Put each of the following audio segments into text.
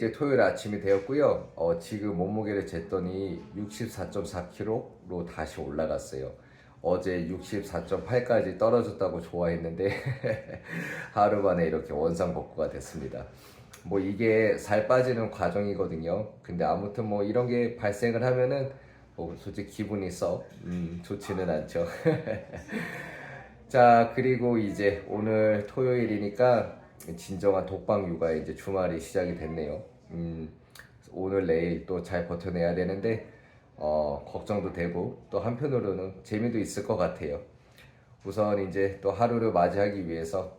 예, 이제 토요일 아침이 되었고요. 어, 지금 몸무게를 쟀더니 64.4kg로 다시 올라갔어요. 어제 64.8까지 떨어졌다고 좋아했는데 하루 만에 이렇게 원상복구가 됐습니다. 뭐 이게 살 빠지는 과정이거든요. 근데 아무튼 뭐 이런 게 발생을 하면은 뭐 솔직히 기분이 썩 음, 좋지는 않죠. 자, 그리고 이제 오늘 토요일이니까 진정한 독방 육아 이제 주말이 시작이 됐네요. 음, 오늘 내일 또 잘 버텨내야 되는데 어, 걱정도 되고 또 한편으로는 재미도 있을 것 같아요. 우선 이제 또 하루를 맞이하기 위해서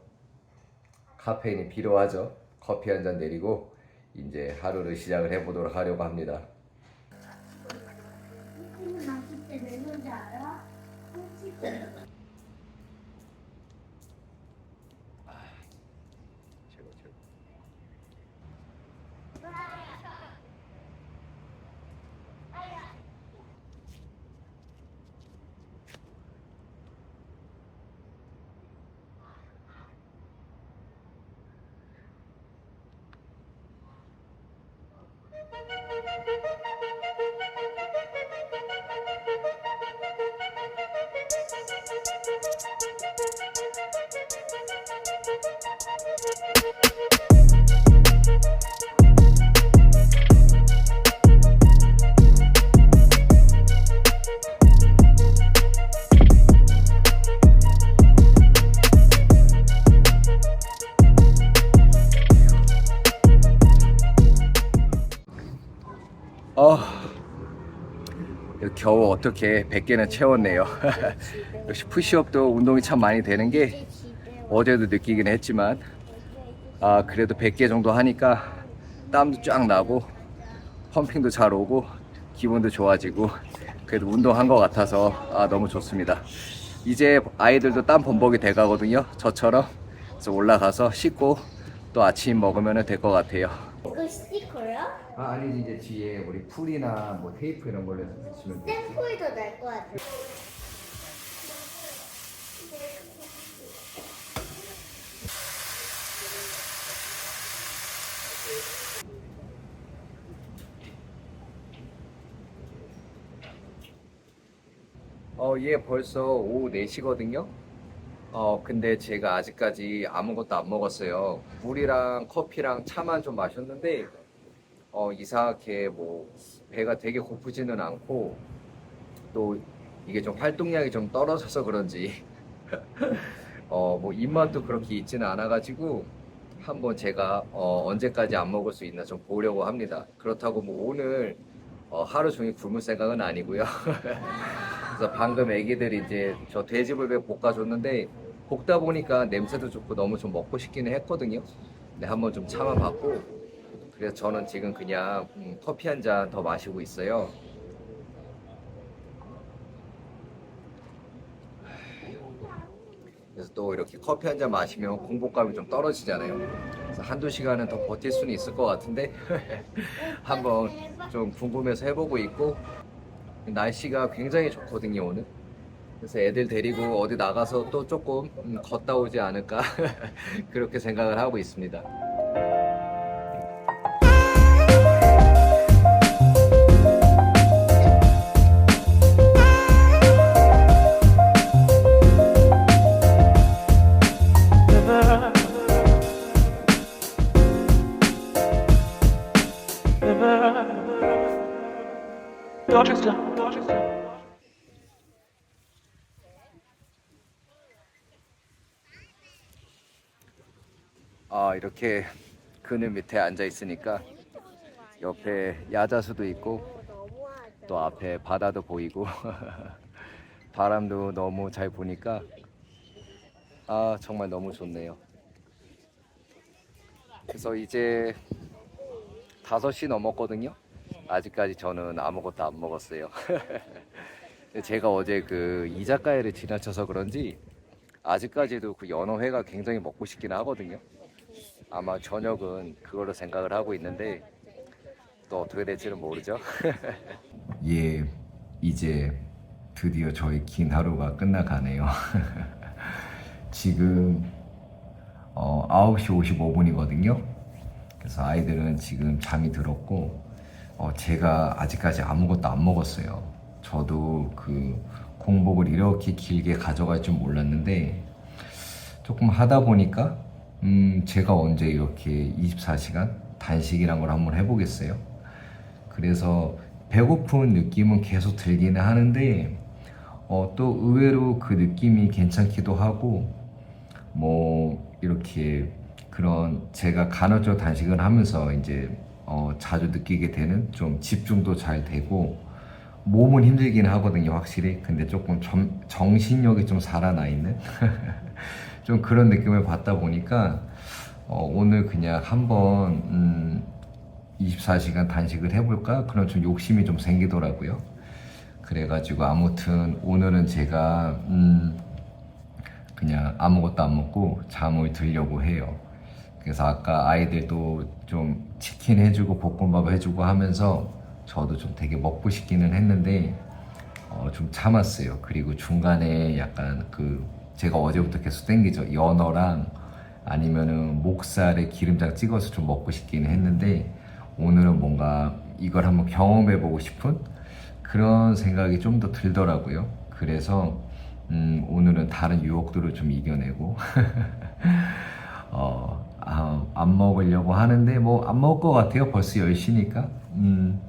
카페인이 필요하죠. 커피 한 잔 내리고 이제 하루를 시작을 해보도록 하려고 합니다. Thank you. 어, 겨우 어떻게 100개는 채웠네요. 역시 푸시업도 운동이 참 많이 되는 게 어제도 느끼긴 했지만 아 그래도 100개 정도 하니까 땀도 쫙 나고 펌핑도 잘 오고 기분도 좋아지고 그래도 운동한 것 같아서 아 너무 좋습니다. 이제 아이들도 땀 범벅이 돼 가거든요. 저처럼 그래서 올라가서 씻고 또 아침 먹으면 될 것 같아요. 스티커야? 아 아니지 이제 뒤에 우리 풀이나 뭐 테이프 이런 걸로 해서 붙이면 돼. 샘플이 더날것 같아. 어, 얘 벌써 오후 4시거든요. 어, 근데 제가 아직까지 아무것도 안 먹었어요. 물이랑 커피랑 차만 좀 마셨는데, 어, 이상하게 뭐, 배가 되게 고프지는 않고, 또 이게 좀 활동량이 좀 떨어져서 그런지, 어, 뭐, 입맛도 그렇게 있지는 않아가지고, 한번 제가, 어, 언제까지 안 먹을 수 있나 좀 보려고 합니다. 그렇다고 뭐, 오늘, 어, 하루 종일 굶을 생각은 아니고요. 그래서 방금 애기들이 이제 저 돼지불배 볶아줬는데 볶다 보니까 냄새도 좋고 너무 좀 먹고 싶기는 했거든요. 근데 한번 좀 참아봤고 그래서 저는 지금 그냥 음, 커피 한 잔 더 마시고 있어요. 그래서 또 이렇게 커피 한 잔 마시면 공복감이 좀 떨어지잖아요. 그래서 한두 시간은 더 버틸 수는 있을 것 같은데 한번 좀 궁금해서 해보고 있고 날씨가 굉장히 좋거든요 오늘 그래서 애들 데리고 어디 나가서 또 조금 음, 걷다 오지 않을까 그렇게 생각을 하고 있습니다 아 이렇게 그늘 밑에 앉아 있으니까 옆에 야자수도 있고 또 앞에 바다도 보이고 바람도 너무 잘 부니까 아 정말 너무 좋네요. 그래서 이제 5시 넘었거든요 아직까지 저는 아무것도 안 먹었어요 제가 어제 그 이자카야를 지나쳐서 그런지 아직까지도 그 연어회가 굉장히 먹고 싶긴 하거든요 아마 저녁은 그걸로 생각을 하고 있는데 또 어떻게 될지는 모르죠. 예, 이제 드디어 저희 긴 하루가 끝나가네요. 지금 어, 9시 55분이거든요. 그래서 아이들은 지금 잠이 들었고 어, 제가 아직까지 아무것도 안 먹었어요. 저도 그 공복을 이렇게 길게 가져갈 줄 몰랐는데 조금 하다 보니까 음, 제가 언제 이렇게 24시간 단식이란 걸 한번 해보겠어요. 그래서 배고픈 느낌은 계속 들기는 하는데 어, 또 의외로 그 느낌이 괜찮기도 하고 뭐 이렇게 그런 제가 간헐적 단식을 하면서 이제 어, 자주 느끼게 되는 좀 집중도 잘 되고 몸은 힘들긴 하거든요 확실히. 근데 조금 점- 정신력이 좀 살아나 있는? 좀 그런 느낌을 받다 보니까 어, 오늘 그냥 한번 음, 24시간 단식을 해볼까? 그런 좀 욕심이 좀 생기더라고요. 그래가지고 아무튼 오늘은 제가 음, 그냥 아무것도 안 먹고 잠을 들려고 해요. 그래서 아까 아이들도 좀 치킨 해주고 볶음밥 해주고 하면서 저도 좀 되게 먹고 싶기는 했는데 어, 좀 참았어요. 그리고 중간에 약간 그 제가 어제부터 계속 땡기죠. 연어랑 아니면은 목살에 기름장 찍어서 좀 먹고 싶기는 했는데 오늘은 뭔가 이걸 한번 경험해보고 싶은 그런 생각이 좀 더 들더라고요. 그래서 음, 오늘은 다른 유혹들을 좀 이겨내고 어, 아, 안 먹으려고 하는데 뭐 안 먹을 것 같아요. 벌써 10시니까. 음,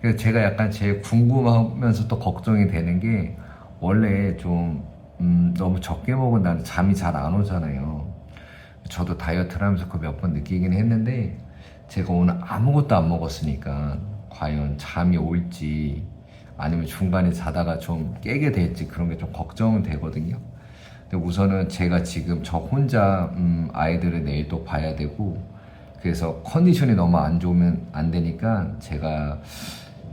그래서 제가 약간 제일 궁금하면서 또 걱정이 되는 게 원래 좀 음, 너무 적게 먹은 다음에 잠이 잘 안 오잖아요. 저도 다이어트를 하면서 그 몇 번 느끼긴 했는데 제가 오늘 아무것도 안 먹었으니까 과연 잠이 올지 아니면 중간에 자다가 좀 깨게 될지 그런 게 좀 걱정은 되거든요. 근데 우선은 제가 지금 저 혼자 음, 아이들을 내일 또 봐야 되고 그래서 컨디션이 너무 안 좋으면 안 되니까 제가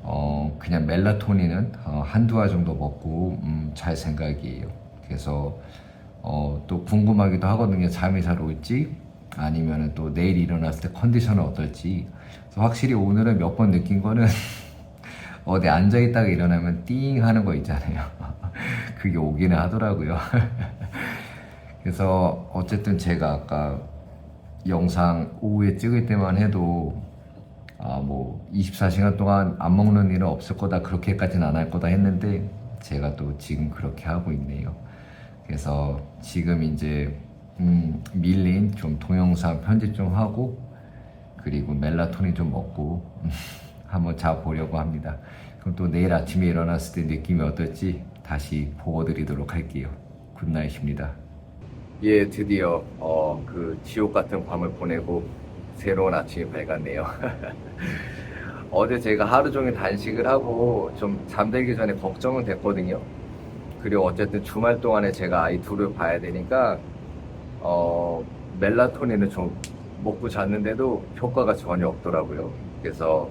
어, 그냥 멜라토닌은 어, 한두 알 정도 먹고 음, 잘 생각이에요. 그래서 어, 또 궁금하기도 하거든요. 잠이 잘 올지 아니면은 또 내일 일어났을 때 컨디션은 어떨지. 확실히 오늘은 몇 번 느낀 거는 어디 앉아 있다가 일어나면 띵 하는 거 있잖아요. 그게 오기는 하더라고요. 그래서 어쨌든 제가 아까 영상 오후에 찍을 때만 해도 아 뭐 24시간 동안 안 먹는 일은 없을 거다 그렇게까지는 안 할 거다 했는데 제가 또 지금 그렇게 하고 있네요. 그래서 지금 이제 음, 밀린 좀 동영상 편집 좀 하고 그리고 멜라토닌 좀 먹고 한번 자 보려고 합니다. 그럼 또 내일 아침에 일어났을 때 느낌이 어떨지 다시 보고 드리도록 할게요. 굿나잇입니다. 예, 드디어 어, 그 지옥 같은 밤을 보내고 새로운 아침이 밝았네요. 어제 제가 하루 종일 단식을 하고 좀 잠들기 전에 걱정은 됐거든요. 그리고 어쨌든 주말 동안에 제가 아이 둘을 봐야 되니까 어, 멜라토닌을 좀 먹고 잤는데도 효과가 전혀 없더라고요. 그래서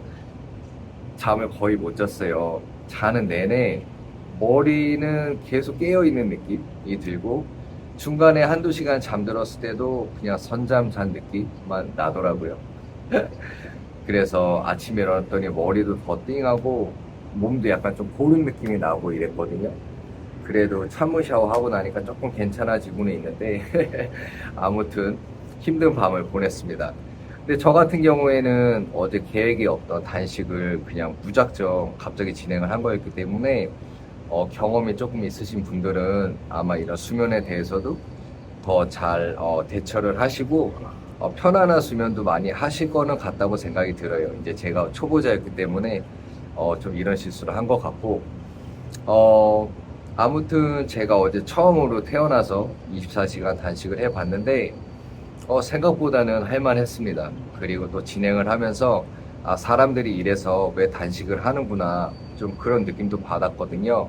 잠을 거의 못 잤어요. 자는 내내 머리는 계속 깨어 있는 느낌이 들고 중간에 한두 시간 잠들었을 때도 그냥 선잠 잔 느낌만 나더라고요. 그래서 아침에 일어났더니 머리도 더 띵하고 몸도 약간 좀 고른 느낌이 나고 이랬거든요. 그래도 찬물 샤워하고 나니까 조금 괜찮아지고는 있는데 아무튼 힘든 밤을 보냈습니다. 근데 저 같은 경우에는 어제 계획이 없던 단식을 그냥 무작정 갑자기 진행을 한 거였기 때문에 어, 경험이 조금 있으신 분들은 아마 이런 수면에 대해서도 더잘 대처를 하시고 어, 편안한 수면도 많이 하실 거는 같다고 생각이 들어요. 이제 제가 초보자였기 때문에 어, 좀 이런 실수를 한 것 같고 어, 아무튼 제가 어제 처음으로 태어나서 24시간 단식을 해봤는데 어, 생각보다는 할만했습니다. 그리고 또 진행을 하면서 아, 사람들이 이래서 왜 단식을 하는구나 좀 그런 느낌도 받았거든요.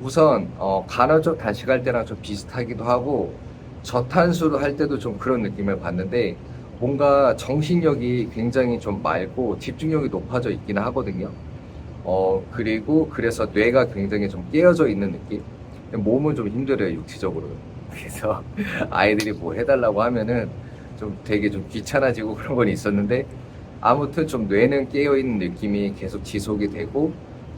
우선 어, 간헐적 단식할 때랑 좀 비슷하기도 하고 저탄수로 할 때도 좀 그런 느낌을 받는데 뭔가 정신력이 굉장히 좀 맑고 집중력이 높아져 있기는 하거든요. 어, 그리고 그래서 뇌가 굉장히 좀 깨어져 있는 느낌. 몸은 좀 힘들어요, 육체적으로. 그래서 아이들이 뭐 해달라고 하면은 좀 되게 좀 귀찮아지고 그런 건 있었는데 아무튼 좀 뇌는 깨어있는 느낌이 계속 지속이 되고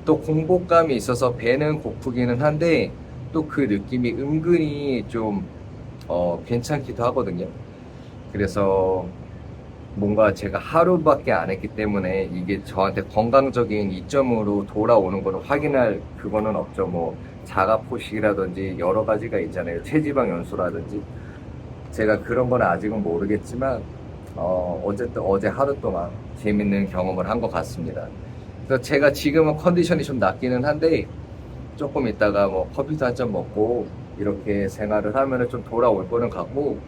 또 공복감이 있어서 배는 고프기는 한데 또 그 느낌이 은근히 좀 어, 괜찮기도 하거든요. 그래서 뭔가 제가 하루밖에 안 했기 때문에 이게 저한테 건강적인 이점으로 돌아오는 거를 확인할 그거는 없죠. 뭐 자가 포식이라든지 여러 가지가 있잖아요. 체지방 연소라든지 제가 그런 건 아직은 모르겠지만 어, 어쨌든 어제 하루 동안 재밌는 경험을 한 것 같습니다. 그래서 제가 지금은 컨디션이 좀 낮기는 한데 조금 있다가 뭐 커피도 한 잔 먹고 이렇게 생활을 하면은 좀 돌아올 거는 같고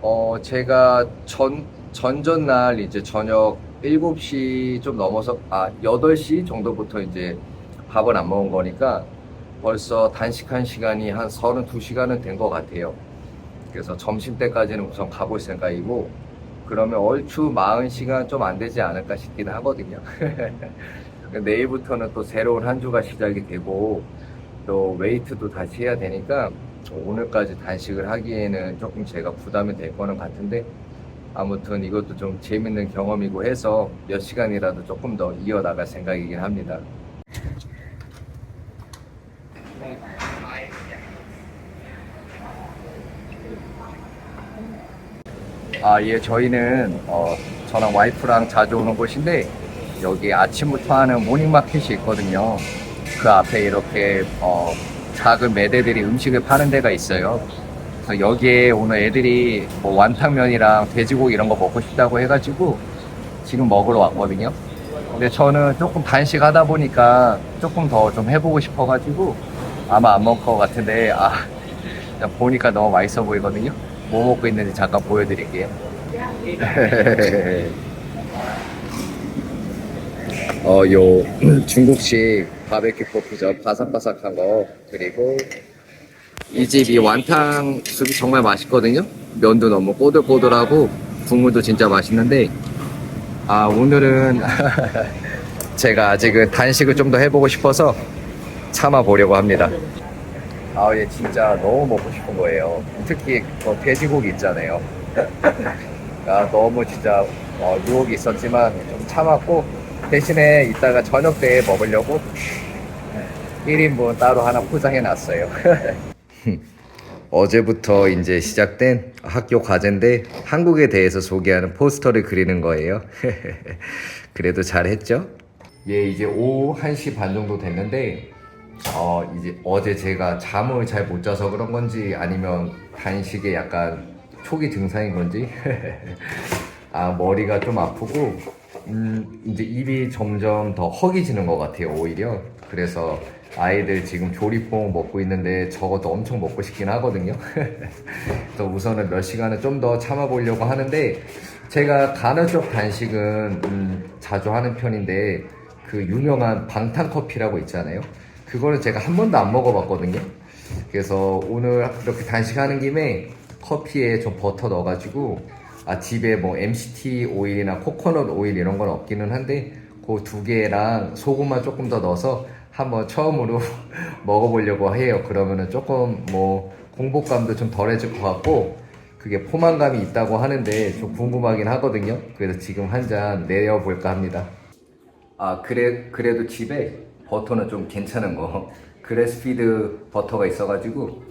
어 제가 전 전전날 이제 저녁 7시 좀 넘어서 아 8시 정도부터 이제 밥을 안 먹은 거니까 벌써 단식한 시간이 한 32시간은 된 것 같아요. 그래서 점심 때까지는 우선 가볼 생각이고 그러면 얼추 40시간 좀 안 되지 않을까 싶긴 하거든요. 내일부터는 또 새로운 한 주가 시작이 되고 또 웨이트도 다시 해야 되니까 오늘까지 단식을 하기에는 조금 제가 부담이 될 거는 같은데 아무튼 이것도 좀 재밌는 경험이고 해서 몇 시간이라도 조금 더 이어나갈 생각이긴 합니다. 아, 예, 저희는, 어, 저랑 와이프랑 자주 오는 곳인데, 여기 아침부터 하는 모닝마켓이 있거든요. 그 앞에 이렇게, 어, 작은 매대들이 음식을 파는 데가 있어요. 그래서 여기에 오늘 애들이 뭐 완탕면이랑 돼지고기 이런 거 먹고 싶다고 해가지고, 지금 먹으러 왔거든요. 근데 저는 조금 단식하다 보니까 조금 더 좀 해보고 싶어가지고, 아마 안 먹을 것 같은데, 아, 보니까 너무 맛있어 보이거든요. 뭐 먹고 있는지 잠깐 보여드릴게요. 어, 요 중국식 바베큐 포크죠. 바삭바삭한 거. 그리고 이 집이 완탕 수이 정말 맛있거든요. 면도 너무 꼬들꼬들하고 국물도 진짜 맛있는데 아 오늘은 제가 아직은 단식을 좀 더 해보고 싶어서 참아 보려고 합니다. 아, 예, 진짜 너무 먹고 싶은 거예요. 특히 그 돼지고기 있잖아요. 아, 너무 진짜 어, 유혹이 있었지만 좀 참았고 대신에 이따가 저녁 때 먹으려고 1인분 따로 하나 포장해 놨어요. 어제부터 이제 시작된 학교 과제인데 한국에 대해서 소개하는 포스터를 그리는 거예요. 그래도 잘했죠? 예, 이제 오후 1시 반 정도 됐는데 어, 이제 어제 제가 잠을 잘 못 자서 그런 건지 아니면 단식에 약간 초기 증상인 건지 아 머리가 좀 아프고 음 이제 입이 점점 더 허기지는 것 같아요 오히려. 그래서 아이들 지금 조리뽕 먹고 있는데 저것도 엄청 먹고 싶긴 하거든요. 그래서 우선은 몇 시간을 좀더 참아보려고 하는데 제가 간헐적 단식은 음, 자주 하는 편인데 그 유명한 방탄커피라고 있잖아요. 그거는 제가 한 번도 안 먹어봤거든요. 그래서 오늘 이렇게 단식하는 김에 커피에 좀 버터 넣어가지고 아 집에 뭐 MCT 오일이나 코코넛 오일 이런 건 없기는 한데 그 두 개랑 소금만 조금 더 넣어서 한번 처음으로 먹어보려고 해요. 그러면은 조금 뭐 공복감도 좀 덜해질 것 같고 그게 포만감이 있다고 하는데 좀 궁금하긴 하거든요. 그래서 지금 한 잔 내려볼까 합니다. 아 그래 그래도 집에 버터는 좀 괜찮은 거 그래스피드 버터가 있어가지고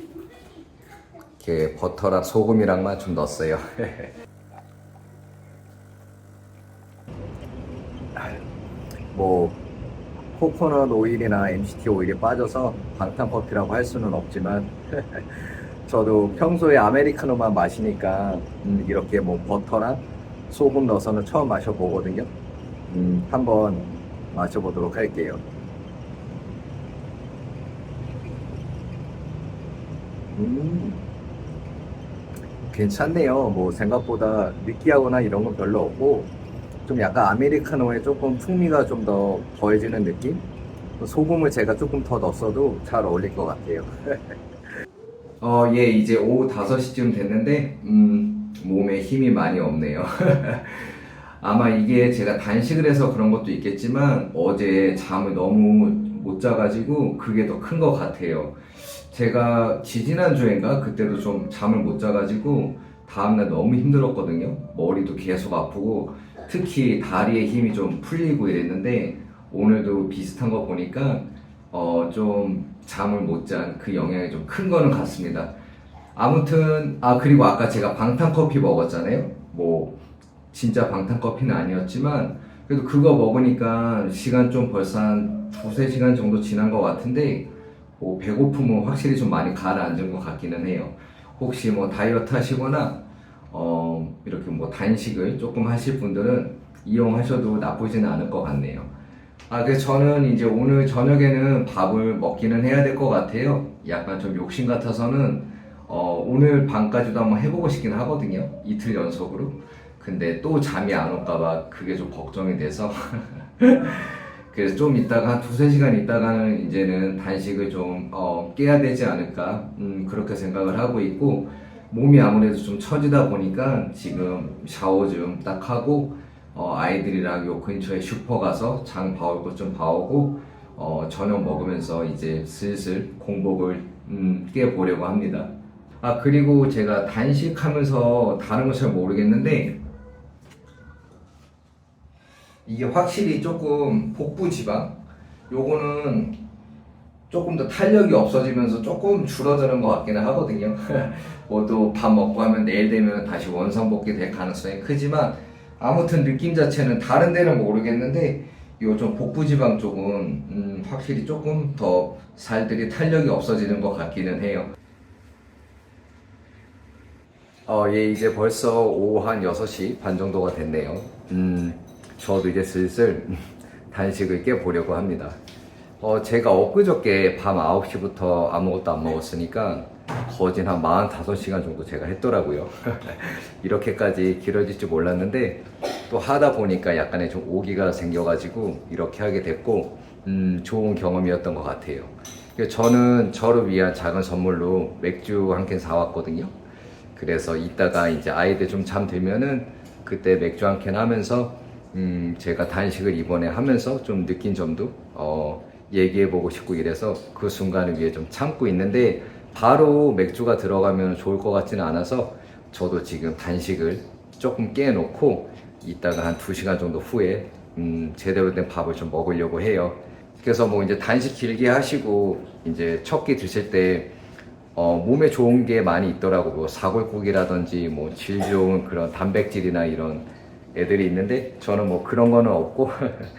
이렇게 버터랑 소금이랑만 좀 넣었어요. 뭐 코코넛 오일이나 MCT 오일이 빠져서 방탄 커피라고 할 수는 없지만 저도 평소에 아메리카노만 마시니까 음, 이렇게 뭐 버터랑 소금 넣어서는 처음 마셔보거든요. 음, 한번 마셔보도록 할게요. 음, 괜찮네요. 뭐 생각보다 느끼하거나 이런 건 별로 없고 좀 약간 아메리카노에 조금 풍미가 좀 더 더해지는 느낌? 소금을 제가 조금 더 넣었어도 잘 어울릴 것 같아요. 어, 예, 이제 오후 5시쯤 됐는데, 음, 몸에 힘이 많이 없네요. 아마 이게 제가 단식을 해서 그런 것도 있겠지만, 어제 잠을 너무 못 자가지고, 그게 더 큰 것 같아요. 제가 지지난주인가? 그때도 좀 잠을 못 자가지고, 다음날 너무 힘들었거든요. 머리도 계속 아프고, 특히 다리에 힘이 좀 풀리고 이랬는데, 오늘도 비슷한 거 보니까, 어, 좀 잠을 못 잔 그 영향이 좀 큰 거는 같습니다. 아무튼, 아, 그리고 아까 제가 방탄 커피 먹었잖아요. 뭐, 진짜 방탄 커피는 아니었지만 그래도 그거 먹으니까 시간 좀 벌써 한 두세 시간 정도 지난 것 같은데 뭐 배고픔은 확실히 좀 많이 가라앉은 것 같기는 해요. 혹시 뭐 다이어트 하시거나 어 이렇게 뭐 단식을 조금 하실 분들은 이용하셔도 나쁘지는 않을 것 같네요. 아, 그래서 저는 이제 오늘 저녁에는 밥을 먹기는 해야 될 것 같아요. 약간 좀 욕심 같아서는 어, 오늘 밤까지도 한번 해보고 싶긴 하거든요. 이틀 연속으로. 근데 또 잠이 안 올까봐 그게 좀 걱정이 돼서. 그래서 좀한 두세 시간 있다가는 이제는 단식을 좀 어, 깨야 되지 않을까. 음, 그렇게 생각을 하고 있고, 몸이 아무래도 좀 처지다 보니까 지금 샤워 좀 딱 하고, 어, 아이들이랑 요 근처에 슈퍼 가서 장 봐올 것 좀 봐오고 어, 저녁 먹으면서 이제 슬슬 공복을 음, 깨보려고 합니다. 아 그리고 제가 단식하면서 다른 건잘 모르겠는데 이게 확실히 조금 복부 지방 요거는 조금 더 탄력이 없어지면서 조금 줄어드는 것 같기는 하거든요. 뭐또 밥 먹고 하면 내일 되면 다시 원상복귀 될 가능성이 크지만 아무튼 느낌 자체는 다른 데는 모르겠는데 요좀 복부 지방 쪽은 음, 확실히 조금 더 살들이 탄력이 없어지는 것 같기는 해요. 어, 예, 이제 벌써 오후 한 6시 반 정도가 됐네요. 음, 저도 이제 슬슬 단식을 깨보려고 합니다. 어, 제가 엊그저께 밤 9시부터 아무것도 안 먹었으니까 거진 한 45시간 정도 제가 했더라고요. 이렇게까지 길어질 줄 몰랐는데 또 하다 보니까 약간의 좀 오기가 생겨가지고 이렇게 하게 됐고 음, 좋은 경험이었던 것 같아요. 저는 저를 위한 작은 선물로 맥주 한 캔 사왔거든요. 그래서 이따가 이제 아이들 좀 잠들면은 그때 맥주 한 캔 하면서 음 제가 단식을 이번에 하면서 좀 느낀 점도 어 얘기해 보고 싶고 이래서 그 순간을 위해 좀 참고 있는데 바로 맥주가 들어가면 좋을 것 같지는 않아서 저도 지금 단식을 조금 깨놓고 이따가 한 2시간 정도 후에 음 제대로 된 밥을 좀 먹으려고 해요. 그래서 뭐 이제 단식 길게 하시고 이제 첫 끼 드실 때 어, 몸에 좋은 게 많이 있더라고. 뭐 사골국이라든지 뭐 질 좋은 그런 단백질이나 이런 애들이 있는데 저는 뭐 그런 거는 없고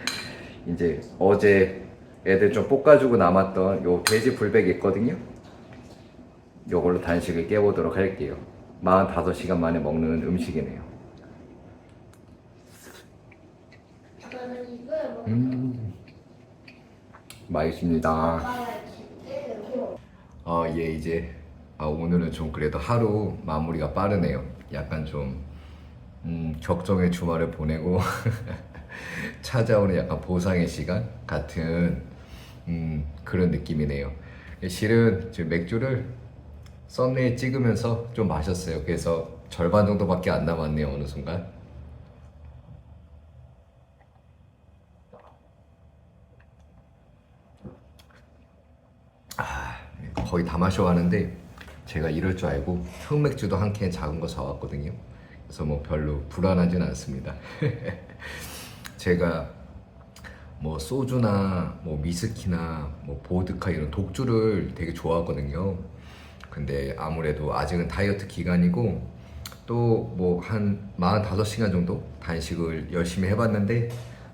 이제 어제 애들 좀 볶아주고 남았던 요 돼지 불백이 있거든요. 요걸로 단식을 깨보도록 할게요. 45시간 만에 먹는 음식이네요. 음, 맛있습니다. 어, 예, 이제 아, 오늘은 좀 그래도 하루 마무리가 빠르네요. 약간 좀 음, 격정의 주말을 보내고 찾아오는 약간 보상의 시간 같은 음, 그런 느낌이네요. 실은 지금 맥주를 썸네일 찍으면서 좀 마셨어요. 그래서 절반 정도밖에 안 남았네요. 어느 순간. 거의 다 마셔가는데 제가 이럴 줄 알고 흑맥주도 한 캔 작은 거 사왔거든요. 그래서 뭐 별로 불안하진 않습니다. 제가 뭐 소주나 뭐 미스키나 뭐 보드카 이런 독주를 되게 좋아하거든요. 근데 아무래도 아직은 다이어트 기간이고 또 뭐 한 45시간 정도 단식을 열심히 해봤는데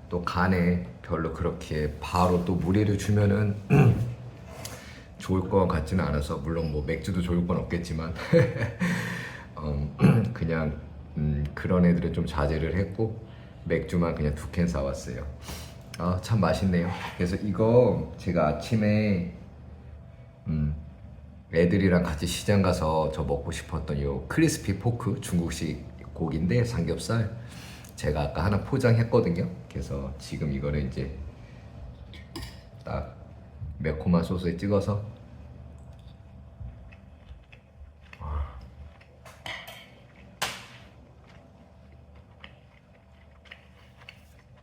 또 간에 별로 그렇게 바로 또 무리를 주면은 좋을 것 같지는 않아서 물론 뭐 맥주도 좋을 건 없겠지만 음, 그냥 음, 그런 애들은 좀 자제를 했고 맥주만 그냥 두 캔 사왔어요. 아 참 맛있네요. 그래서 이거 제가 아침에 음, 애들이랑 같이 시장 가서 저 먹고 싶었던 요 크리스피 포크 중국식 고기인데 삼겹살 제가 아까 하나 포장했거든요. 그래서 지금 이거를 이제 딱 매콤한 소스에 찍어서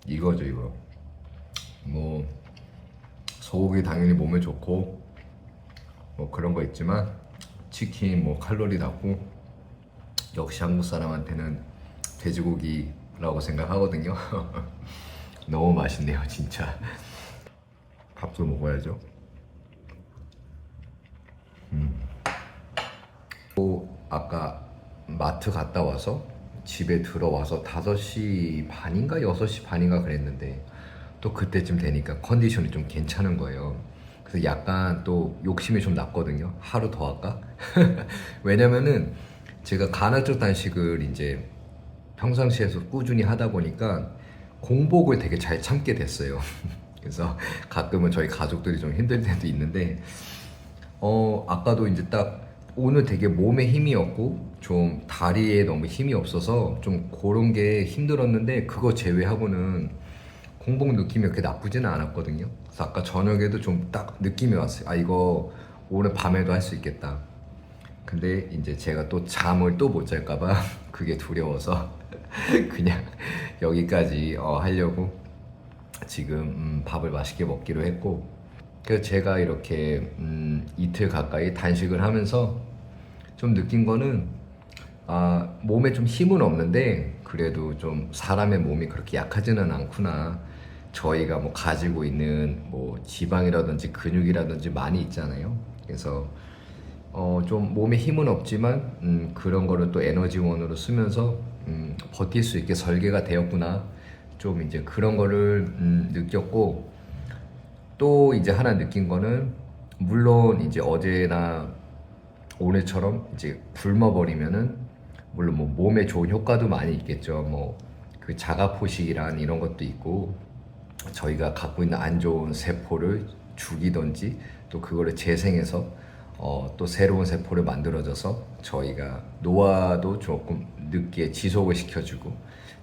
이거죠 이거 뭐 소고기 당연히 몸에 좋고 뭐 그런 거 있지만 치킨 뭐 칼로리 낮고 역시 한국 사람한테는 돼지고기라고 생각하거든요 너무 맛있네요 진짜 밥도 먹어야죠. 음. 또 아까 마트 갔다 와서 집에 들어와서 5시 반인가 6시 반인가 그랬는데 또 그때쯤 되니까 컨디션이 좀 괜찮은 거예요. 그래서 약간 또 욕심이 좀 났거든요. 하루 더 할까? 왜냐면은 제가 간헐적 단식을 이제 평상시에서 꾸준히 하다 보니까 공복을 되게 잘 참게 됐어요. 그래서 가끔은 저희 가족들이 좀 힘들 때도 있는데 어 아까도 이제 딱 오늘 되게 몸에 힘이 없고 좀 다리에 너무 힘이 없어서 좀 그런 게 힘들었는데 그거 제외하고는 공복 느낌이 그렇게 나쁘지는 않았거든요. 그래서 아까 저녁에도 좀 딱 느낌이 왔어요. 아 이거 오늘 밤에도 할 수 있겠다. 근데 이제 제가 또 잠을 또 못 잘까봐 그게 두려워서 그냥 여기까지 어, 하려고 지금 음, 밥을 맛있게 먹기로 했고 그래서 제가 이렇게 음, 이틀 가까이 단식을 하면서 좀 느낀 거는 아, 몸에 좀 힘은 없는데 그래도 좀 사람의 몸이 그렇게 약하지는 않구나. 저희가 뭐 가지고 있는 뭐 지방이라든지 근육이라든지 많이 있잖아요. 그래서 어, 좀 몸에 힘은 없지만 음, 그런 거를 또 에너지원으로 쓰면서 음, 버틸 수 있게 설계가 되었구나. 좀 이제 그런 거를 음, 느꼈고 또 이제 하나 느낀 거는 물론 이제 어제나 오늘처럼 이제 굶어 버리면은 물론 뭐 몸에 좋은 효과도 많이 있겠죠. 뭐 그 자가 포식이란 이런 것도 있고 저희가 갖고 있는 안 좋은 세포를 죽이던지 또 그거를 재생해서 어, 또 새로운 세포를 만들어져서 저희가 노화도 조금 늦게 지속을 시켜주고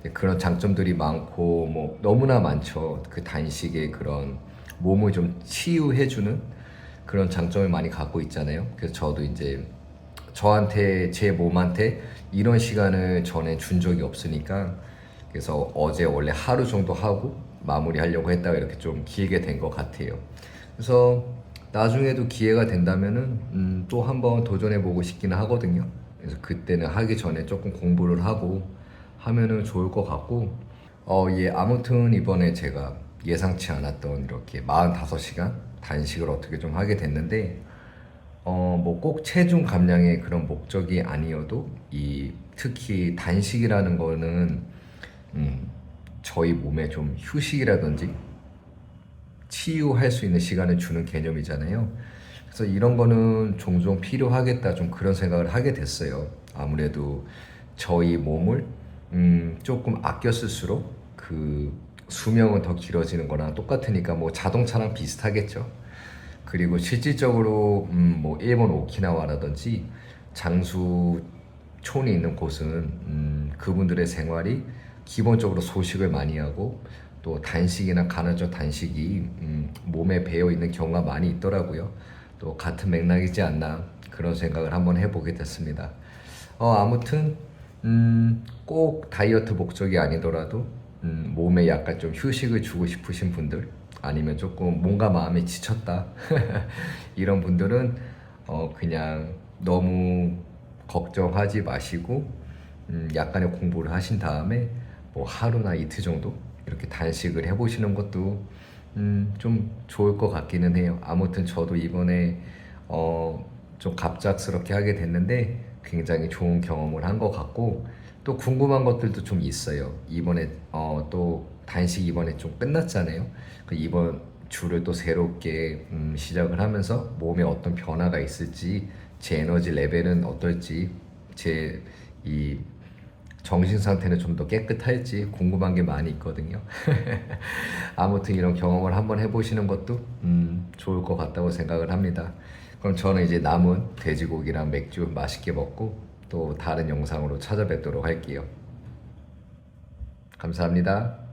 네, 그런 장점들이 많고 뭐 너무나 많죠. 그 단식의 그런 몸을 좀 치유해주는 그런 장점을 많이 갖고 있잖아요. 그래서 저도 이제 저한테 제 몸한테 이런 시간을 전에 준 적이 없으니까 그래서 어제 원래 하루 정도 하고 마무리하려고 했다가 이렇게 좀 길게 된 것 같아요. 그래서 나중에도 기회가 된다면은 음, 또 한번 도전해 보고 싶기는 하거든요. 그래서 그때는 하기 전에 조금 공부를 하고 하면은 좋을 것 같고 어, 예, 아무튼 이번에 제가 예상치 않았던 이렇게 45시간 단식을 어떻게 좀 하게 됐는데 어, 뭐 꼭 체중 감량의 그런 목적이 아니어도 이 특히 단식이라는 거는 음, 저희 몸에 좀 휴식이라든지 치유할 수 있는 시간을 주는 개념이잖아요. 그래서 이런 거는 종종 필요하겠다 좀 그런 생각을 하게 됐어요. 아무래도 저희 몸을 음, 조금 아껴 쓸수록 그 수명은 더 길어지는 거랑 똑같으니까 뭐 자동차랑 비슷하겠죠. 그리고 실질적으로 음, 뭐 일본 오키나와라든지 장수촌이 있는 곳은 음, 그분들의 생활이 기본적으로 소식을 많이 하고 또 단식이나 간헐적 단식이 음, 몸에 배어 있는 경우가 많이 있더라고요. 또 같은 맥락이지 않나 그런 생각을 한번 해보게 됐습니다. 어, 아무튼 음, 꼭 다이어트 목적이 아니더라도 음, 몸에 약간 좀 휴식을 주고 싶으신 분들 아니면 조금 뭔가 마음이 지쳤다 이런 분들은 어, 그냥 너무 걱정하지 마시고 음, 약간의 공부를 하신 다음에 뭐 하루나 이틀 정도 이렇게 단식을 해보시는 것도 음, 좀 좋을 것 같기는 해요. 아무튼 저도 이번에 어, 좀 갑작스럽게 하게 됐는데 굉장히 좋은 경험을 한 것 같고 또 궁금한 것들도 좀 있어요. 이번에 어, 또 단식 이번에 좀 끝났잖아요. 그 이번 주를 또 새롭게 음, 시작을 하면서 몸에 어떤 변화가 있을지 제 에너지 레벨은 어떨지 제이 정신 상태는 좀 더 깨끗할지 궁금한 게 많이 있거든요. 아무튼 이런 경험을 한번 해보시는 것도 음, 좋을 것 같다고 생각을 합니다. 그럼 저는 이제 남은 돼지고기랑 맥주 맛있게 먹고 또 다른 영상으로 찾아뵙도록 할게요. 감사합니다.